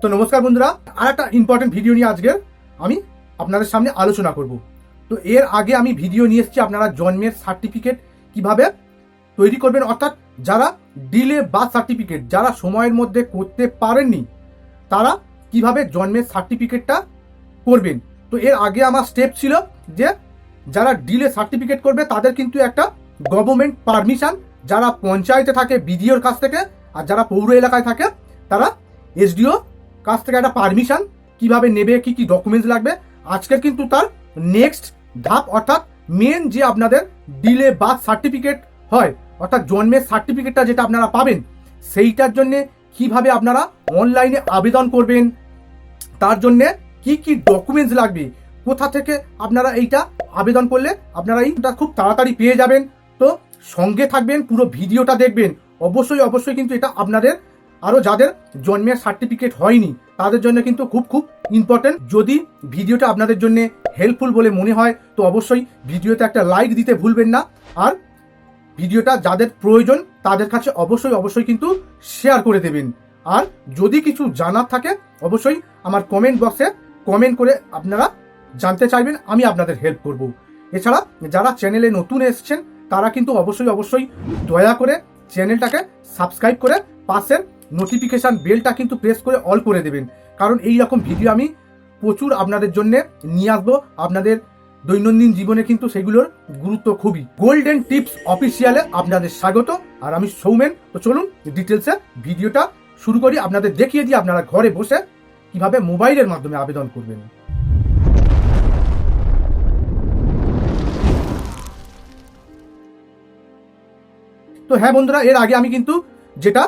তো নমস্কার বন্ধুরা আর একটা ইম্পর্টেন্ট ভিডিও নিয়ে আজকে আমি আপনাদের সামনে আলোচনা করব। তো এর আগে আমি ভিডিও নিয়ে এসেছি আপনারা জন্মের সার্টিফিকেট কীভাবে তৈরি করবেন, অর্থাৎ যারা ডিলে বার্থ সার্টিফিকেট যারা সময়ের মধ্যে করতে পারেননি, তারা কীভাবে জন্মের সার্টিফিকেটটা করবেন। তো এর আগে আমার স্টেপ ছিল যে যারা ডিলে সার্টিফিকেট করবে, তাদের কিন্তু একটা গভর্নমেন্ট পারমিশন যারা পঞ্চায়েতে থাকে বিডিওর কাছ থেকে, আর যারা পৌর এলাকায় থাকে, তারা এসডিও কাছ থেকে একটা পারমিশন কীভাবে নেবে, কি কি ডকুমেন্টস লাগবে, আজকের কিন্তু তার নেক্সট ধাপ অর্থাৎ মেন যে আপনাদের ডিলে বার্থ সার্টিফিকেট হয়, অর্থাৎ জন্মের সার্টিফিকেটটা যেটা আপনারা পাবেন, সেইটার জন্যে কীভাবে আপনারা অনলাইনে আবেদন করবেন, তার জন্যে কি কি ডকুমেন্টস লাগবে, কোথা থেকে আপনারা এইটা আবেদন করলে আপনারা এইটা খুব তাড়াতাড়ি পেয়ে যাবেন। তো সঙ্গে থাকবেন, পুরো ভিডিওটা দেখবেন, অবশ্যই অবশ্যই কিন্তু এটা আপনাদের আরও যাদের জন্মের সার্টিফিকেট হয়নি, তাদের জন্য কিন্তু খুব খুব ইম্পর্টেন্ট যদি ভিডিওটা আপনাদের জন্য হেল্পফুল বলে মনে হয়, তো অবশ্যই ভিডিওতে একটা লাইক দিতে ভুলবেন না। আর ভিডিওটা যাদের প্রয়োজন, তাদের কাছে অবশ্যই অবশ্যই কিন্তু শেয়ার করে দেবেন। আর যদি কিছু জানার থাকে, অবশ্যই আমার কমেন্ট বক্সে কমেন্ট করে আপনারা জানতে চাইবেন, আমি আপনাদের হেল্প করব। এছাড়া যারা চ্যানেলে নতুন এসছেন, তারা কিন্তু অবশ্যই অবশ্যই দয়া করে চ্যানেলটাকে সাবস্ক্রাইব করে পাশের নোটিফিকেশান বেলটা কিন্তু প্রেস করে অল করে দেবেন। কারণ এই রকম ভিডিও আমি প্রচুর আপনাদের জন্য নিয়ে আসব। আপনাদের দৈনন্দিন জীবনে কিন্তু সেগুলোর গুরুত্ব খুবই। গোল্ডেন টিপস অফিসিয়ালে আপনাদের স্বাগত। আর আমি সৌমেন। তো চলুন ডিটেলসে ভিডিওটা শুরু করি। আপনাদের দেখিয়ে দিই আপনারা ঘরে বসে কীভাবে মোবাইলের মাধ্যমে আবেদন করবেন। তো হ্যাঁ বন্ধুরা, এর আগে আমি কিন্তু যেটা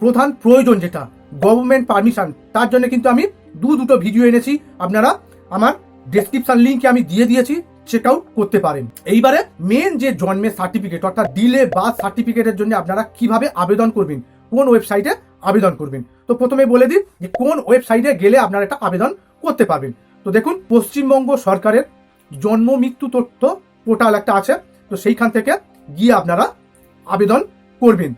প্রধান প্রয়োজন যেটা গভর্নমেন্ট পারমিশন তার জন্য কিন্তু আমি দু দুটো ভিডিও এনেছি। আপনারা আমার ডেসক্রিপশন লিঙ্কে আমি দিয়ে দিয়েছি চেক আউট করতে পারেন। এইবারে মেন যে জন্মের সার্টিফিকেট অর্থাৎ ডিলে বা সার্টিফিকেটের জন্য আপনারা কীভাবে আবেদন করবেন, কোন ওয়েবসাইটে আবেদন করবেন? তো প্রথমে বলে দিই যে কোন ওয়েবসাইটে গেলে আপনারা এটা আবেদন করতে পারবেন। তো দেখুন, পশ্চিমবঙ্গ সরকারের জন্ম মৃত্যু তথ্য পোর্টাল একটা আছে। তো সেইখান থেকে গিয়ে আপনারা আবেদন করবেন।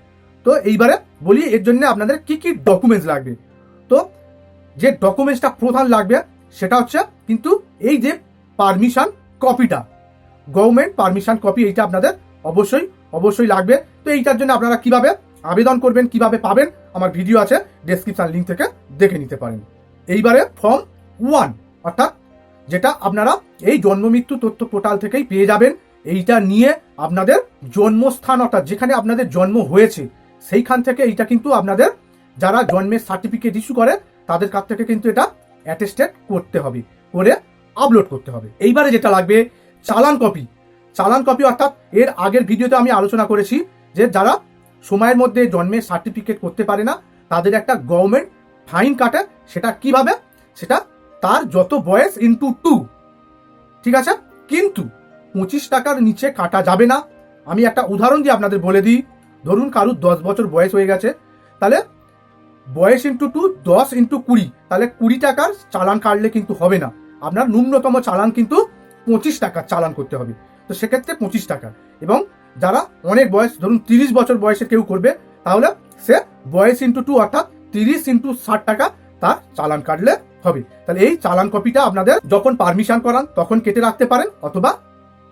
তো এইবারে বলি, এর জন্য আপনাদের কি কি ডকুমেন্টস লাগবে? তো, যে ডকুমেন্টসটা প্রধান লাগবে, সেটা হচ্ছে কিন্তু এই যে পারমিশন কপিটা গভর্নমেন্ট পারমিশন কপি এইটা আপনাদের অবশ্যই অবশ্যই লাগবে। তো এইটার জন্য আপনারা কীভাবে আবেদন করবেন, কীভাবে পাবেন, আমার ভিডিও আছে ডেসক্রিপশন লিঙ্ক থেকে দেখে নিতে পারেন। এইবারে ফর্ম ওয়ান অর্থাৎ যেটা আপনারা এই জন্ম মৃত্যু তথ্য পোর্টাল থেকেই পেয়ে যাবেন, এইটা নিয়ে আপনাদের জন্মস্থান, অর্থাৎ যেখানে আপনাদের জন্ম হয়েছে সেইখান থেকে এইটা কিন্তু আপনাদের যারা জন্মের সার্টিফিকেট ইস্যু করে, তাদের কাছ থেকে কিন্তু এটা অ্যাটেস্টেড করতে হবে, করে আপলোড করতে হবে। এইবারে যেটা লাগবে, চালান কপি চালান কপি অর্থাৎ এর আগের ভিডিওতে আমি আলোচনা করেছি যে যারা সময়ের মধ্যে জন্মের সার্টিফিকেট করতে পারে না, তাদের একটা গভর্নমেন্ট ফাইন কাটে, সেটা কীভাবে? সেটা তার যত বয়স ইন্টু টু ঠিক আছে? কিন্তু পঁচিশ টাকার নিচে কাটা যাবে না। আমি একটা উদাহরণ দিয়ে আপনাদের বলে দিই। ধরুন কারুর দশ বছর বয়স হয়ে গেছে, তাহলে বয়স ইন্টু টু দশ ইন্টু কুড়ি, তাহলে কুড়ি টাকার চালান কাটলে কিন্তু হবে না। আপনার ন্যূনতম চালান কিন্তু পঁচিশ টাকার চালান করতে হবে। তো সেক্ষেত্রে পঁচিশ টাকা। এবং যারা অনেক বয়স, ধরুন তিরিশ বছর বয়সে কেউ করবে, তাহলে সে বয়স ইন্টু টু অর্থাৎ তিরিশ ইন্টু ষাট টাকা তার চালান কাটলে হবে। তাহলে এই চালান কপিটা আপনাদের যখন পারমিশন করান, তখন কেটে রাখতে পারেন, অথবা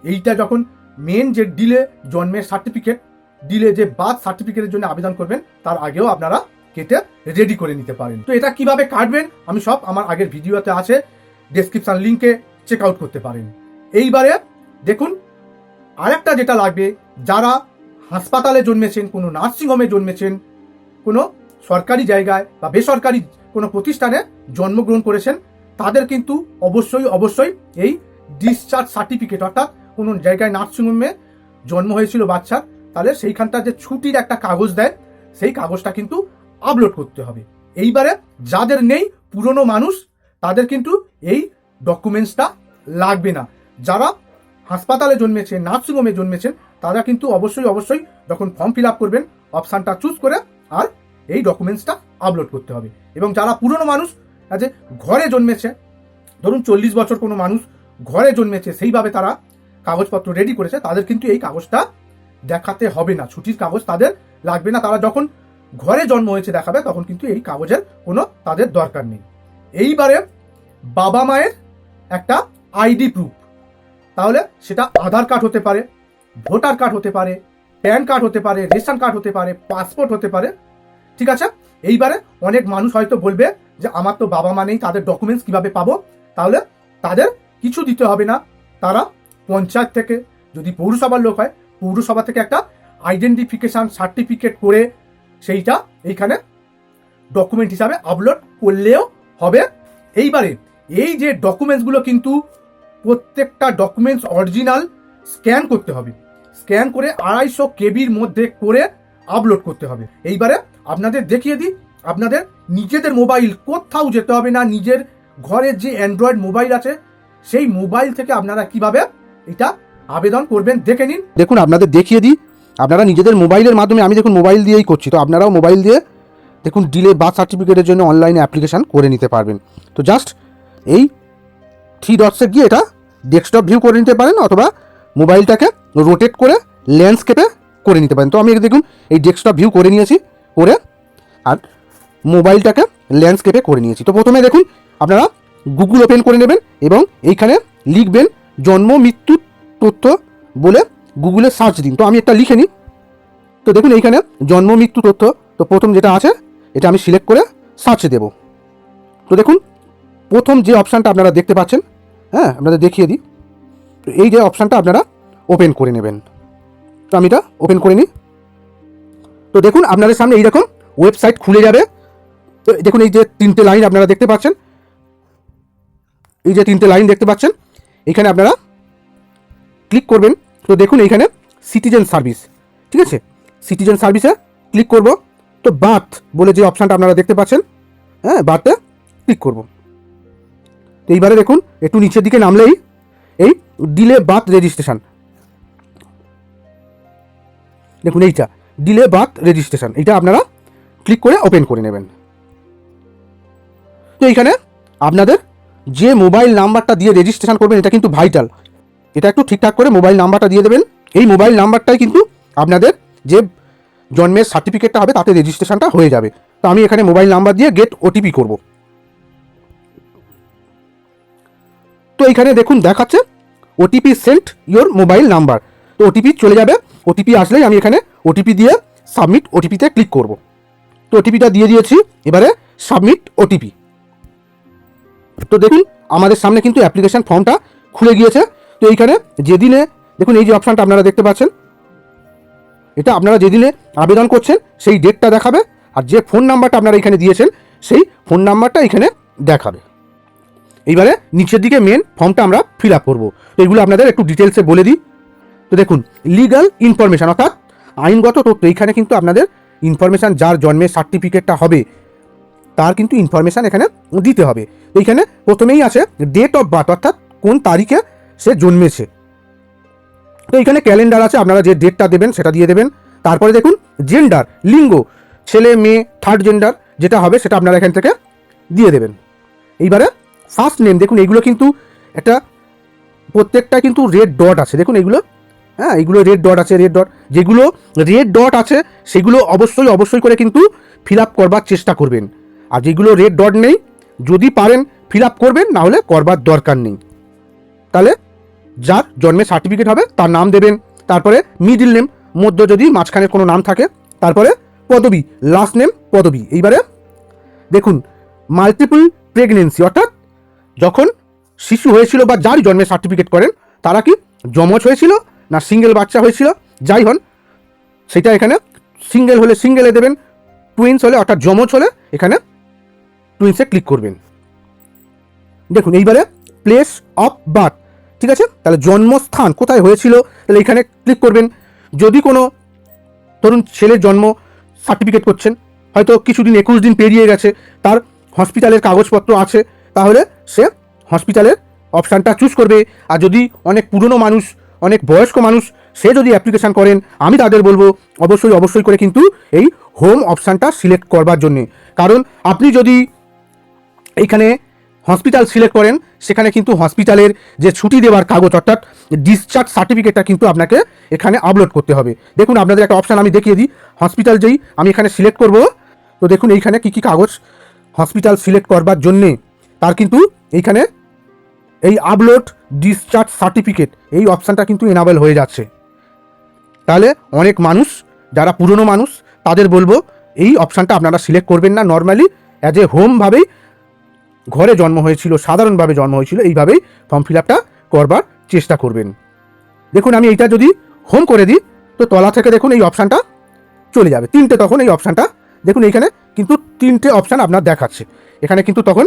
এইটা যখন মেন যে ডিলে জন্মের সার্টিফিকেট ডিলে যে বার্থ সার্টিফিকেটের জন্য আবেদন করবেন, তার আগেও আপনারা কেটে রেডি করে নিতে পারেন। তো এটা কীভাবে কাটবেন, আমি সব আমার আগের ভিডিওতে আছে ডেসক্রিপশন লিঙ্কে চেক আউট করতে পারেন। এইবারে দেখুন, আরেকটা যেটা লাগবে, যারা হাসপাতালে জন্মেছেন, কোনো নার্সিংহোমে জন্মেছেন, কোনো সরকারি জায়গায় বা বেসরকারি কোনো প্রতিষ্ঠানে জন্মগ্রহণ করেছেন, তাদের কিন্তু অবশ্যই অবশ্যই এই ডিসচার্জ সার্টিফিকেট অর্থাৎ কোনো জায়গায় নার্সিংহোমে জন্ম হয়েছিল বাচ্চার তাহলে সেইখানটা যে ছুটির একটা কাগজ দেয়, সেই কাগজটা কিন্তু আপলোড করতে হবে। এইবারে যাদের নেই, পুরনো মানুষ, তাদের কিন্তু এই ডকুমেন্টসটা লাগবে না। যারা হাসপাতালে জন্মেছে নার্সিংহোমে জন্মেছেন, তারা কিন্তু অবশ্যই অবশ্যই যখন ফর্ম ফিল আপ করবেন অপশানটা চুজ করে আর এই ডকুমেন্টসটা আপলোড করতে হবে। এবং যারা পুরনো মানুষ আছে ঘরে জন্মেছে, ধরুন চল্লিশ বছর কোনো মানুষ ঘরে জন্মেছে, সেইভাবে তারা কাগজপত্র রেডি করেছে, তাদের কিন্তু এই কাগজটা দেখাতে হবে না। ছুটির কাগজ তাদের লাগবে না। তারা যখন ঘরে জন্ম হয়েছে দেখাবে, তখন কিন্তু এই কাগজের কোনো তাদের দরকার নেই। এইবারে বাবা মায়ের একটা আইডি প্রুফ। তাহলে সেটা আধার কার্ড হতে পারে, ভোটার কার্ড হতে পারে, প্যান কার্ড হতে পারে, রেশন কার্ড হতে পারে, পাসপোর্ট হতে পারে। ঠিক আছে? এইবারে অনেক মানুষ হয়তো বলবে যে, আমার তো বাবা মা নেই, তাদের ডকুমেন্টস কীভাবে পাবো? তাহলে তাদের কিছু দিতে হবে না। তারা পঞ্চায়েত থেকে যদি পৌরসভার লোক হয় পৌরসভা থেকে একটা আইডেন্টিফিকেশন সার্টিফিকেট করে সেইটা এইখানে ডকুমেন্ট হিসাবে আপলোড করলেও হবে। এইবারে এই যে ডকুমেন্টসগুলো কিন্তু প্রত্যেকটা ডকুমেন্টস অরিজিনাল স্ক্যান করতে হবে। স্ক্যান করে আড়াইশো কেবির মধ্যে করে আপলোড করতে হবে। এইবারে আপনাদের দেখিয়ে দিই, আপনাদের নিজেদের মোবাইল কোথাও যেতে হবে না, নিজের ঘরের যে অ্যান্ড্রয়েড মোবাইল আছে, সেই মোবাইল থেকে আপনারা কীভাবে এটা আবেদন করবেন, দেখে নিন। দেখুন, আপনাদের দেখিয়ে দিই। আপনারা নিজেদের মোবাইলের মাধ্যমে, আমি দেখুন মোবাইল দিয়েই করছি, তো আপনারাও মোবাইল দিয়ে দেখুন ডিলে বার্থ সার্টিফিকেটের জন্য অনলাইনে অ্যাপ্লিকেশান করে নিতে পারবেন। তো জাস্ট এই থ্রি ডটসে গিয়ে এটা ডেস্কটপ ভিউ করে নিতে পারেন, অথবা মোবাইলটাকে রোটেট করে ল্যান্ডস্কেপে করে নিতে পারেন। তো আমি দেখুন, এই ডেস্কটপ ভিউ করে নিয়েছি, করে আর মোবাইলটাকে ল্যান্ডস্কেপে করে নিয়েছি। তো প্রথমে দেখুন, আপনারা গুগল ওপেন করে নেবেন এবং এইখানে লিখবেন জন্ম মৃত্যু তথ্য বলে গুগলে সার্চ দিন। তো আমি একটা লিখে নিই। তো দেখুন এইখানে জন্ম, মৃত্যু তথ্য। তো প্রথম যেটা আছে, এটা আমি সিলেক্ট করে সার্চ দেব। তো দেখুন, প্রথম যে অপশানটা আপনারা দেখতে পাচ্ছেন হ্যাঁ আপনাদের দেখিয়ে দিই। তো এই যে অপশানটা আপনারা ওপেন করে নেবেন। তো আমি এটা ওপেন করে নিই। তো দেখুন, আপনাদের সামনে এইরকম ওয়েবসাইট খুলে যাবে। তো দেখুন, এই যে তিনটে লাইন আপনারা দেখতে পাচ্ছেন। এই যে তিনটে লাইন দেখতে পাচ্ছেন, এখানে আপনারা ক্লিক করবেন। তো দেখুন এইখানে সিটিজেন সার্ভিস ঠিক আছে? সিটিজেন সার্ভিসে ক্লিক করব। তো বাথ বলে যে অপশানটা আপনারা দেখতে পাচ্ছেন হ্যাঁ বাথে ক্লিক করব। তো এইবারে দেখুন, একটু নিচের দিকে নামলেই এই ডিলে বাথ রেজিস্ট্রেশন দেখুন এইটা ডিলে বাথ রেজিস্ট্রেশন এটা আপনারা ক্লিক করে ওপেন করে নেবেন। তো এইখানে আপনাদের যে মোবাইল নাম্বারটা দিয়ে রেজিস্ট্রেশন করবেন, এটা কিন্তু ভাইটাল এটা একটু ঠিকঠাক করে মোবাইল নাম্বারটা দিয়ে দেবেন। এই মোবাইল নাম্বারটাই কিন্তু আপনাদের যে জন্মের সার্টিফিকেটটা হবে, তাতে রেজিস্ট্রেশনটা হয়ে যাবে। তো আমি এখানে মোবাইল নাম্বার দিয়ে গেট ওটিপি করব। তো এখানে দেখুন, দেখাচ্ছে OTP sent your mobile number তো ওটিপি চলে যাবে। ওটিপি আসলেই আমি এখানে ওটিপি দিয়ে সাবমিট ওটিপিতে ক্লিক করব। তো ওটিপিটা দিয়ে দিয়েছি, এবারে সাবমিট ওটিপি তো দেখুন, আমাদের সামনে কিন্তু অ্যাপ্লিকেশান ফর্মটা খুলে গিয়েছে। তো এইখানে যেদিনে, দেখুন এই যে অপশানটা আপনারা দেখতে পাচ্ছেন। এটা আপনারা যেদিনে আবেদন করছেন, সেই ডেটটা দেখাবে, আর যে ফোন নাম্বারটা আপনারা এখানে দিয়েছেন, সেই ফোন নাম্বারটা এখানে দেখাবে। এইবারে নিচের দিকে মেন ফর্মটা আমরা ফিল আপ করব। তো এগুলো আপনাদের একটু ডিটেলসে বলে দিই। তো দেখুন লিগাল ইনফরমেশান অর্থাৎ আইনগত তথ্য, এইখানে কিন্তু আপনাদের ইনফরমেশান যার জন্মের সার্টিফিকেটটা হবে, তার কিন্তু ইনফরমেশান এখানে দিতে হবে। এইখানে প্রথমেই আছে ডেট অফ বার্থ অর্থাৎ কোন তারিখে সে জন্মেছে। তো এখানে ক্যালেন্ডার আছে, আপনারা যে ডেটটা দেবেন সেটা দিয়ে দেবেন। তারপরে দেখুন জেন্ডার লিঙ্গ, ছেলে, মেয়ে থার্ড জেন্ডার যেটা হবে সেটা আপনারা এখান থেকে দিয়ে দেবেন। এইবারে ফার্স্ট নেম দেখুন, এগুলো কিন্তু একটা প্রত্যেকটা কিন্তু রেড ডট আছে। দেখুন, এগুলো হ্যাঁ এগুলো রেড ডট আছে রেড ডট যেগুলো রেড ডট আছে, সেগুলো অবশ্যই অবশ্যই করে কিন্তু ফিল আপ করবার চেষ্টা করবেন। আর যেগুলো রেড ডট নেই, যদি পারেন ফিল আপ করবেন, না হলে করবার দরকার নেই। তাহলে যার জন্মের সার্টিফিকেট হবে, তার নাম দেবেন। তারপরে মিডিল নেম মধ্য যদি মাঝখানে কোনো নাম থাকে, তারপরে পদবি লাস্ট নেম পদবি। এইবারে দেখুন মাল্টিপল প্রেগনেন্সি অর্থাৎ যখন শিশু হয়েছিল বা যারই জন্মের সার্টিফিকেট করেন, তারা কি জমজ হয়েছিল না সিঙ্গেল বাচ্চা হয়েছিল? যাই হন, সেটা এখানে সিঙ্গেল হলে সিঙ্গেলে দেবেন টুইন্স হলে, অর্থাৎ জমজ হলে এখানে টুইন্সে ক্লিক করবেন। দেখুন, এইবারে প্লেস অফ বার্থ ঠিক আছে? তাহলে জন্মস্থান কোথায় হয়েছিল? তাহলে এখানে ক্লিক করবেন। যদি কোনো ধরুন ছেলের জন্ম সার্টিফিকেট করছেন, হয়তো কিছুদিন, একুশ দিন পেরিয়ে গেছে, তার হসপিটালের কাগজপত্র আছে, তাহলে সে হসপিটালের অপশানটা চুজ করবে। আর যদি অনেক পুরনো মানুষ, অনেক বয়স্ক মানুষ, সে যদি অ্যাপ্লিকেশান করেন, আমি তাদের বলব, অবশ্যই অবশ্যই করে কিন্তু এই হোম অপশানটা সিলেক্ট করবার জন্যে। কারণ আপনি যদি এইখানে হসপিটাল সিলেক্ট করেন, সেখানে কিন্তু হসপিটালের যে ছুটি দেওয়ার কাগজ, অর্থাৎ ডিসচার্জ সার্টিফিকেটটা কিন্তু আপনাকে এখানে আপলোড করতে হবে। দেখুন, আপনাদের একটা অপশান আমি দেখিয়ে দিই। হসপিটাল যেই আমি এখানে সিলেক্ট করব, তো দেখুন, এইখানে কি কি কাগজ হসপিটাল সিলেক্ট করবার জন্যে। তার কিন্তু এইখানে এই আপলোড ডিসচার্জ সার্টিফিকেট এই অপশানটা কিন্তু এনাবেল হয়ে যাচ্ছে। তাহলে অনেক মানুষ, যারা পুরনো মানুষ, তাদের বলব, এই অপশানটা আপনারা সিলেক্ট করবেন না। নর্মালি অ্যাজ এ হোমভাবেই ঘরে জন্ম হয়েছিল, সাধারণভাবে জন্ম হয়েছিল, এইভাবেই ফর্ম ফিল আপটা করবার চেষ্টা করবেন। দেখুন, আমি এইটা যদি হোম করে দিই, তো তলা থেকে দেখুন এই অপশানটা চলে যাবে। তিনটে তখন এই অপশানটা দেখুন এইখানে কিন্তু তিনটে অপশান আপনার দেখাচ্ছে। এখানে কিন্তু তখন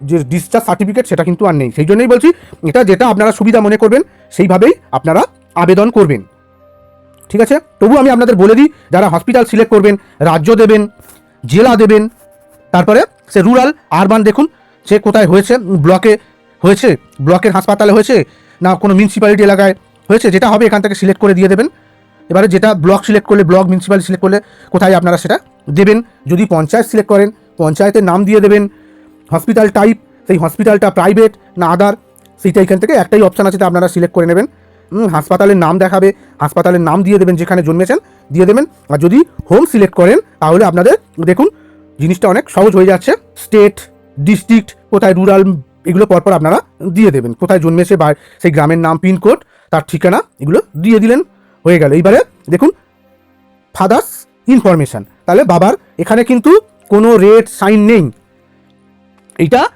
যে ডিসচার্জ সার্টিফিকেট সেটা কিন্তু আর নেই। সেই জন্যই বলছি, এটা যেটা আপনারা সুবিধা মনে করবেন, সেইভাবেই আপনারা আবেদন করবেন। ঠিক আছে? তবু আমি আপনাদের বলে দিই, যারা হসপিটাল সিলেক্ট করবেন, রাজ্য দেবেন, জেলা দেবেন, তারপরে সে রুরাল আরবান দেখুন, সে কোথায় হয়েছে ব্লকে হয়েছে ব্লকের হাসপাতালে হয়েছে, না কোনো মিউনিসিপ্যালিটি এলাকায় হয়েছে, যেটা হবে এখান থেকে সিলেক্ট করে দিয়ে দেবেন। এবারে যেটা ব্লক সিলেক্ট করলে ব্লক মিউনিসিপ্যালিটি সিলেক্ট করলে কোথায় আপনারা সেটা দেবেন? যদি পঞ্চায়েত সিলেক্ট করেন, পঞ্চায়েতের নাম দিয়ে দেবেন হসপিটাল টাইপ সেই হসপিটালটা প্রাইভেট না আদার সেইটা এখান থেকে একটাই অপশান আছে আপনারা সিলেক্ট করে নেবেন। হাসপাতালের নাম দেখাবে, হাসপাতালের নাম দিয়ে দেবেন যেখানে জন্মেছেন, দিয়ে দেবেন। আর যদি হোম সিলেক্ট করেন, তাহলে আপনাদের, দেখুন জিনিসটা অনেক সহজ হয়ে যাচ্ছে। স্টেট, ডিস্ট্রিক্ট, কোথায় রুরাল, এগুলো পরপর আপনারা দিয়ে দেবেন। কোথায় জন্মেছে বা সেই গ্রামের নাম পিনকোড তার ঠিকানা এগুলো দিয়ে দিলেন, হয়ে গেল। এইবারে দেখুন, ফাদার্স ইনফরমেশান। তাহলে বাবার এখানে কিন্তু কোনো রেড সাইন নেই। এইটা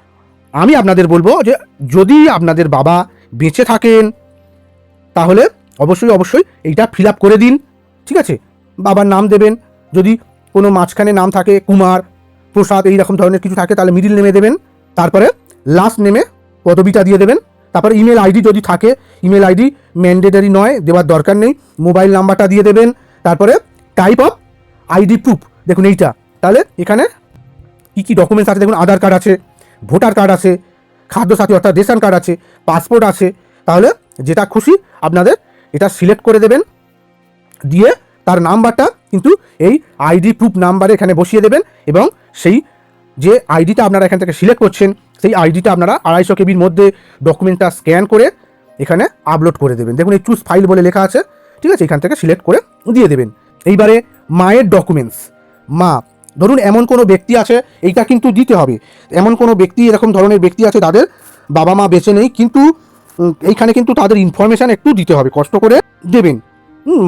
আমি আপনাদের বলব যে যদি আপনাদের বাবা বেঁচে থাকেন, তাহলে অবশ্যই অবশ্যই এইটা ফিল আপ করে দিন। ঠিক আছে? বাবার নাম দেবেন। যদি কোনো মাঝখানে নাম থাকে কুমার, প্রসাদ, এই রকম ধরনের কিছু থাকে, তাহলে মিডিল নেমে দেবেন, তারপরে লাস্ট নেমে পদবিটা দিয়ে দেবেন, তারপরে ইমেল আইডি যদি থাকে ইমেল আইডি ম্যান্ডেটারি নয়, দেওয়ার দরকার নেই মোবাইল নাম্বারটা দিয়ে দেবেন, তারপরে টাইপ অফ আইডি প্রুফ দেখুন এইটা, তাহলে এখানে কী কী ডকুমেন্টস আছে, দেখুন আধার কার্ড আছে ভোটার কার্ড আছে খাদ্যসাথী অর্থাৎ রেশন কার্ড আছে পাসপোর্ট আছে, তাহলে যেটা খুশি আপনাদের, এটা সিলেক্ট করে দেবেন, দিয়ে তার নাম্বারটা কিন্তু এই আইডি প্রুফ নাম্বারে এখানে বসিয়ে দেবেন এবং সেই যে আইডিটা আপনারা এখান থেকে সিলেক্ট করছেন, সেই আইডিটা আপনারা আড়াইশো কেবির মধ্যে ডকুমেন্টটা স্ক্যান করে এখানে আপলোড করে দেবেন। দেখুন এই চুজ ফাইল বলে লেখা আছে, ঠিক আছে? এখান থেকে সিলেক্ট করে দিয়ে দেবেন। এইবারে মায়ের ডকুমেন্টস, মা, ধরুন এমন কোনো ব্যক্তি আছে, এইটা কিন্তু দিতে হবে। এমন কোনো ব্যক্তি, এরকম ধরনের ব্যক্তি আছে তাদের বাবা মা বেঁচে নেই, কিন্তু এইখানে কিন্তু তাদের ইনফরমেশান একটু দিতে হবে, কষ্ট করে দেবেন।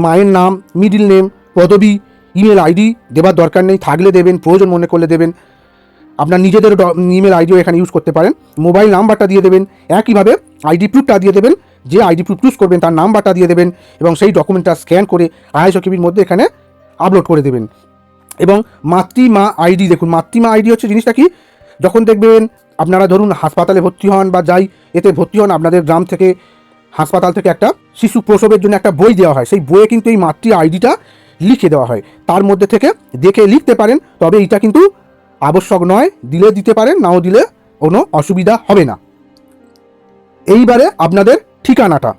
মায়ের নাম মিডিল নেম পদবি ইমেল আইডি দেবার দরকার নেই, থাকলে দেবেন, প্রয়োজন মনে করলে দেবেন। আপনার নিজেদের ইমেল আইডিও এখানে ইউজ করতে পারেন। মোবাইল নাম্বারটা দিয়ে দেবেন, একইভাবে আইডি প্রুফটা দিয়ে দেবেন, যে আইডি প্রুফ চুজ করবেন, তার নাম্বারটা দিয়ে দেবেন এবং সেই ডকুমেন্টটা স্ক্যান করে আড়াইশো কেবির মধ্যে এখানে আপলোড করে দেবেন। এবং মাতৃমা আইডি দেখুন, মাতৃমা আইডি হচ্ছে জিনিসটা কি? যখন দেখবেন আপনারা ধরুন হাসপাতালে ভর্তি হন বা যাই, এতে ভর্তি হন, আপনাদের গ্রাম থেকে হাসপাতাল থেকে একটা শিশু প্রসবের জন্য একটা বই দেওয়া হয়। সেই বইয়ে কিন্তু এই মাতৃ আইডিটা লিখে দেওয়া হয়। তার মধ্যে থেকে দেখে লিখতে পারেন, তবে এটা কিন্তু আবশ্যক নয়। দিলে দিতে পারেন, নাও দিলে কোনো অসুবিধা হবে না। এইবারে আপনাদের ঠিকানাটা।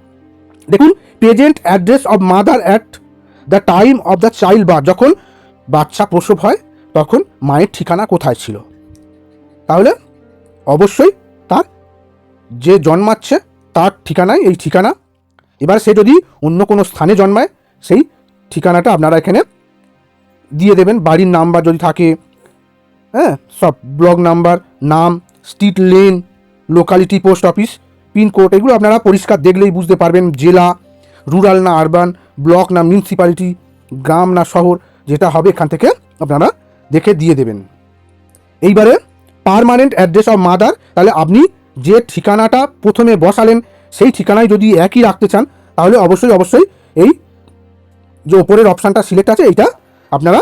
দেখুন present address of mother at the time of the child birth যখন বাচ্চা প্রসব হয়, তখন মায়ের ঠিকানা কোথায় ছিল? তাহলে অবশ্যই তার যে জন্মাচ্ছে তার ঠিকানায় এই ঠিকানা। এবার সে যদি অন্য কোনো স্থানে জন্মায়, সেই ঠিকানাটা আপনারা এখানে দিয়ে দেবেন। বাড়ির নাম্বার যদি থাকে হ্যাঁ সব ব্লক নাম্বার, নাম, street lane, locality, post office pincode এগুলো আপনারা পরিষ্কার দেখলেই বুঝতে পারবেন। জেলা, রুরাল না আরবান, ব্লক না মিউনিসিপ্যালিটি, গ্রাম না শহর, যেটা হবে এখান থেকে আপনারা দেখে দিয়ে দেবেন। এইবারে পার্মানেন্ট অ্যাড্রেস অফ মাদার, তাহলে আপনি যে ঠিকানাটা প্রথমে বসালেন, সেই ঠিকানায় যদি একই রাখতে চান, তাহলে অবশ্যই অবশ্যই এই যে ওপরের অপশানটা সিলেক্ট আছে, এইটা আপনারা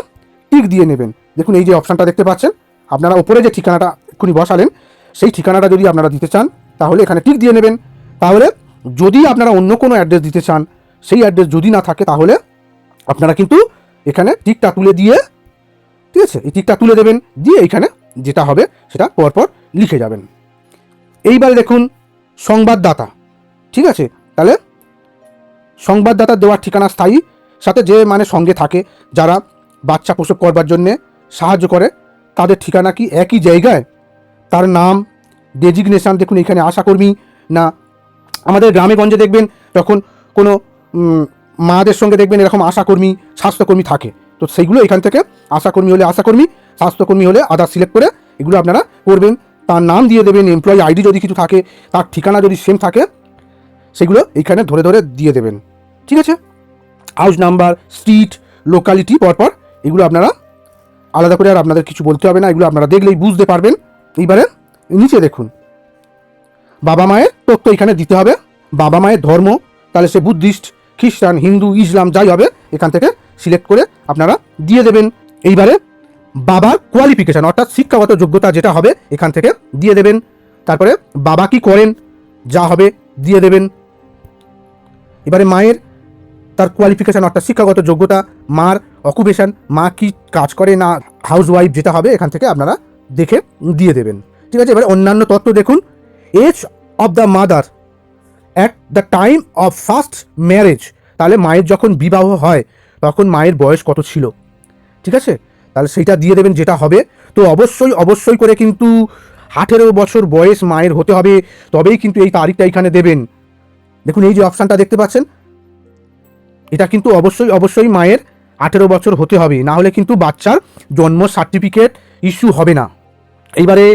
টিক দিয়ে নেবেন। দেখুন, এই যে অপশানটা দেখতে পাচ্ছেন, আপনারা ওপরে যে ঠিকানাটা এক্ষুনি বসালেন, সেই ঠিকানাটা যদি আপনারা দিতে চান, তাহলে এখানে টিক দিয়ে নেবেন। তাহলে যদি আপনারা অন্য কোনো অ্যাড্রেস দিতে চান, সেই অ্যাড্রেস যদি না থাকে, তাহলে আপনারা কিন্তু এখানে টিকটা তুলে দিয়ে, ঠিক আছে, এই টিকটা তুলে দেবেন, দিয়ে এইখানে যেটা হবে, সেটা পরপর লিখে যাবেন। এইবার দেখুন সংবাদদাতা, ঠিক আছে? তাহলে সংবাদদাতা দেওয়ার ঠিকানা স্থায়ী, সাথে যে মানে সঙ্গে থাকে, যারা বাচ্চা প্রসব করবার জন্যে সাহায্য করে, তাদের ঠিকানা কি একই জায়গায়? তার নাম ডেজিগনেশন দেখুন এখানে আশাকর্মী, না, আমাদের গ্রামে গঞ্জে দেখবেন, যখন কোনো মাদের সঙ্গে দেখবেন এরকম আশাকর্মী, স্বাস্থ্যকর্মী থাকে। তো সেইগুলো এখান থেকে আশাকর্মী হলে আশাকর্মী, স্বাস্থ্যকর্মী হলে আধার সিলেক্ট করে এগুলো আপনারা করবেন। তার নাম দিয়ে দেবেন এমপ্লয়ি আইডি যদি কিছু থাকে, তার ঠিকানা যদি সেম থাকে, সেগুলো এইখানে ধরে ধরে দিয়ে দেবেন। ঠিক আছে? হাউস নাম্বার স্ট্রিট লোকালিটি পরপর এগুলো আপনারা আলাদা করে আর আপনাদের কিছু বলতে হবে না, এগুলো আপনারা দেখলেই বুঝতে পারবেন। এইবারে নিচে দেখুন। বাবা মায়ের তথ্য এখানে দিতে হবে। বাবা মায়ের ধর্ম, তাহলে সে বুদ্ধিস্ট, খ্রিস্টান, হিন্দু, ইসলাম, যাই হবে, এখান থেকে সিলেক্ট করে আপনারা দিয়ে দেবেন। এইবারে বাবার কোয়ালিফিকেশন অর্থাৎ শিক্ষাগত যোগ্যতা যেটা হবে, এখান থেকে দিয়ে দেবেন। তারপরে বাবা কি করেন? যা হবে দিয়ে দেবেন। এবারে মায়ের তার কোয়ালিফিকেশন অর্থাৎ শিক্ষাগত যোগ্যতা, মার অকুপেশন মা কি কাজ করে না হাউস ওয়াইফ যেটা হবে, এখান থেকে আপনারা দেখে দিয়ে দেবেন। ঠিক আছে, এবারে অন্যান্য তথ্য দেখুন। Age of the mother at the time of first marriage তাহলে মায়ের যখন বিবাহ হয়, তখন মায়ের বয়স কত ছিল? ঠিক আছে? তাহলে সেইটা দিয়ে দেবেন যেটা হবে। তো অবশ্যই অবশ্যই করে কিন্তু আঠেরো বছর বয়স মায়ের হতে হবে, তবেই কিন্তু এই তারিখটা এখানে দেবেন। দেখুন, এই যে অপশানটা দেখতে পাচ্ছেন? এটা কিন্তু অবশ্যই অবশ্যই মায়ের আঠেরো বছর হতে হবে, না হলে কিন্তু বাচ্চার জন্ম সার্টিফিকেট ইস্যু হবে না। এইবারে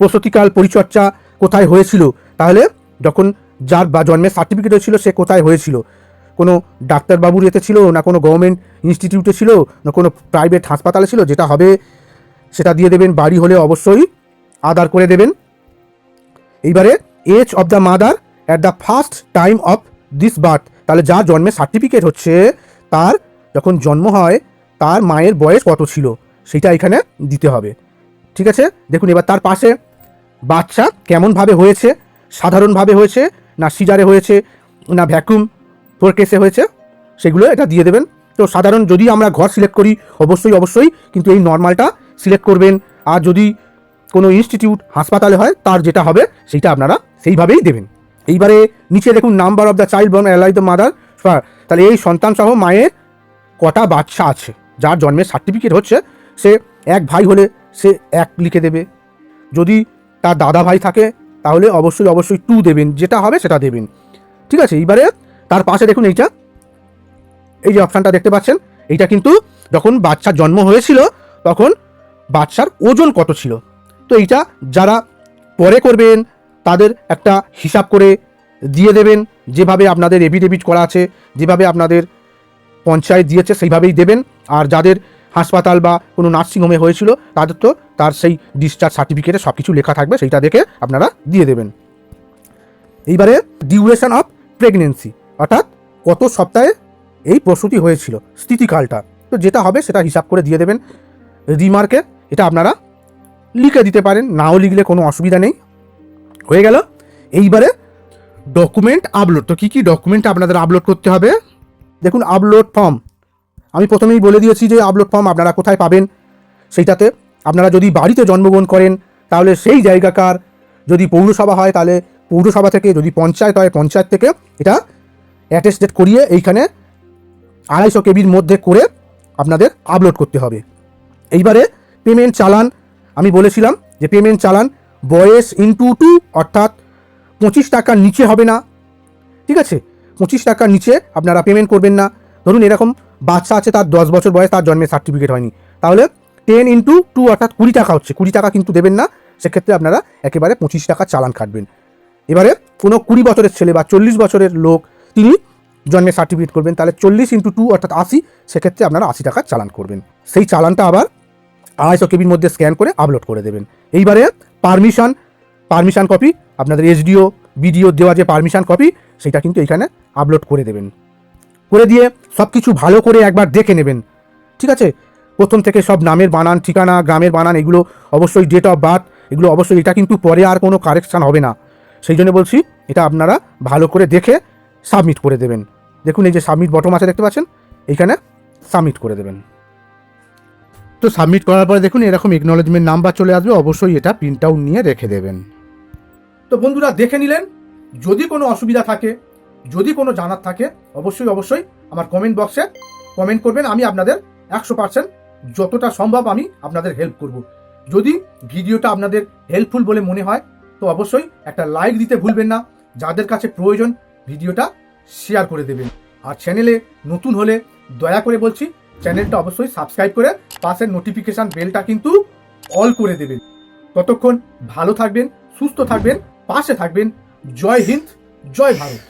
প্রসূতিকাল পরিচর্যা কোথায় হয়েছিল? তাহলে যখন যার বা জন্মের সার্টিফিকেট হয়েছিল, সে কোথায় হয়েছিল? কোনো ডাক্তারবাবুর এতে ছিল, না কোনো গভর্নমেন্ট ইনস্টিটিউটে ছিল, না কোনো প্রাইভেট হাসপাতালে ছিল, যেটা হবে সেটা দিয়ে দেবেন, বাড়ি হলে অবশ্যই আদার করে দেবেন। এইবারে age of the mother at the first time of this birth তাহলে যার জন্মের সার্টিফিকেট হচ্ছে, তার যখন জন্ম হয়, তার মায়ের বয়স কত ছিল, সেটা এখানে দিতে হবে। ঠিক আছে? দেখুন এবার তার পাশে বাচ্চা কেমনভাবে হয়েছে, সাধারণভাবে হয়েছে, না সিজারে হয়েছে, না ভ্যাকুম ফোর কেসে হয়েছে, সেগুলো এটা দিয়ে দেবেন। তো সাধারণ যদি আমরা ঘর সিলেক্ট করি, অবশ্যই অবশ্যই কিন্তু এই নর্মালটা সিলেক্ট করবেন। আর যদি কোনো ইনস্টিটিউট হাসপাতালে হয়, তার যেটা হবে সেইটা আপনারা সেইভাবেই দেবেন। এইবারে নিচে দেখুন number of the child born alive the mother তাহলে এই সন্তান সহ মায়ের কটা বাচ্চা আছে, যার জন্মের সার্টিফিকেট হচ্ছে, সে এক ভাই হলে সে এক লিখে দেবে। যদি তার দাদা ভাই থাকে, তাহলে অবশ্যই অবশ্যই টু দেবেন, যেটা হবে সেটা দেবেন। ঠিক আছে, এইবারে তার পাশে দেখুন এইটা। এই যে অপশানটা দেখতে পাচ্ছেন, এইটা কিন্তু যখন বাচ্চার জন্ম হয়েছিল, তখন বাচ্চার ওজন কত ছিল? তো এইটা যারা পরে করবেন, তাদের একটা হিসাব করে দিয়ে দেবেন, যেভাবে আপনাদের এভিডেভিট করা আছে, যেভাবে আপনাদের পঞ্চায়েত দিয়েছে, সেইভাবেই দেবেন। আর যাদের হাসপাতাল বা কোনো নার্সিংহোমে হয়েছিল, তাদের তো তার সেই ডিসচার্জ সার্টিফিকেটে সব কিছু লেখা থাকবে, সেইটা দেখে আপনারা দিয়ে দেবেন। এইবারে ডিউরেশন অফ প্রেগনেন্সি অর্থাৎ কত সপ্তাহে এই প্রসূতি হয়েছিল, স্থিতিকালটা। তো যেটা হবে সেটা হিসাব করে দিয়ে দেবেন রিমার্কে। এটা আপনারা লিখে দিতে পারেন, নাও লিখলে কোনো অসুবিধা নেই। হয়ে গেল। এইবারে ডকুমেন্ট আপলোড তো কী কী ডকুমেন্ট আপনাদের আপলোড করতে হবে? দেখুন আপলোড ফর্ম আমি প্রথমেই বলে দিয়েছি যে আপলোড ফর্ম আপনারা কোথায় পাবেন? সেইটাতে আপনারা যদি বাড়িতে জন্মগ্রহণ করেন, তাহলে সেই জায়গাকার যদি পৌরসভা হয়, তাহলে পৌরসভা থেকে যদি পঞ্চায়েত হয়, পঞ্চায়েত থেকে এটা অ্যাটেস্টেড করিয়ে এইখানে আড়াইশো কেবির মধ্যে করে আপনাদের আপলোড করতে হবে। এইবারে পেমেন্ট চালান, আমি বলেছিলাম যে পেমেন্ট চালান বয়েস ইন্টু টু অর্থাৎ পঁচিশ টাকার নিচে হবে না। ঠিক আছে? পঁচিশ টাকার নিচে আপনারা পেমেন্ট করবেন না। ধরুন এরকম বাচ্চা আছে, তার দশ বছর বয়স, তার জন্মের সার্টিফিকেট হয়নি। তাহলে টেন ইন্টু টু অর্থাৎ কুড়ি টাকা হচ্ছে। কুড়ি টাকা কিন্তু দেবেন না, সেক্ষেত্রে আপনারা একেবারে পঁচিশ টাকা চালান কাটবেন। এবারে কোনো কুড়ি বছরের ছেলে বা চল্লিশ বছরের লোক তিনি জন্মের সার্টিফিকেট করবেন, তাহলে চল্লিশ ইন্টু টু অর্থাৎ আশি, সেক্ষেত্রে আপনারা আশি টাকা চালান করবেন। সেই চালানটা আবার আড়াইশো কেবির মধ্যে স্ক্যান করে আপলোড করে দেবেন। এইবারে পারমিশন পারমিশন কপি আপনাদের এসডিও বিডিও দেওয়া যে পারমিশন কপি সেটা কিন্তু এখানে আপলোড করে দেবেন। করে দিয়ে সব কিছু ভালো করে একবার দেখে নেবেন। ঠিক আছে? প্রথম থেকে সব নামের বানান, ঠিকানা, গ্রামের বানান, এগুলো অবশ্যই ডেট অফ বার্থ এগুলো অবশ্যই এটা কিন্তু পরে আর কোনো কারেকশান হবে না। সেই জন্য বলছি, এটা আপনারা ভালো করে দেখে সাবমিট করে দেবেন। দেখুন, এই যে সাবমিট বটম আছে দেখতে পাচ্ছেন? এইখানে সাবমিট করে দেবেন। তো সাবমিট করার পরে দেখুন, এরকম একনলেজমেন্ট নাম্বার চলে আসবে। অবশ্যই এটা প্রিন্ট আউট নিয়ে রেখে দেবেন। তো বন্ধুরা, দেখে নিলেন? যদি কোনো অসুবিধা থাকে, যদি কোনো জানার থাকে, অবশ্যই অবশ্যই আমার কমেন্ট বক্সে কমেন্ট করবেন। আমি আপনাদের একশো পার্সেন্ট যতটা সম্ভব আমি আপনাদের হেল্প করব। যদি ভিডিওটা আপনাদের হেল্পফুল বলে মনে হয়, তো অবশ্যই একটা লাইক দিতে ভুলবেন না। যাদের কাছে প্রয়োজন ভিডিওটা শেয়ার করে দেবেন। আর চ্যানেলে নতুন হলে দয়া করে বলছি চ্যানেলটা অবশ্যই সাবস্ক্রাইব করে পাশের নোটিফিকেশান বেলটা কিন্তু অল করে দেবেন। ততক্ষণ ভালো থাকবেন, সুস্থ থাকবেন, পাশে থাকবেন। জয় হিন্দ, জয় ভারত।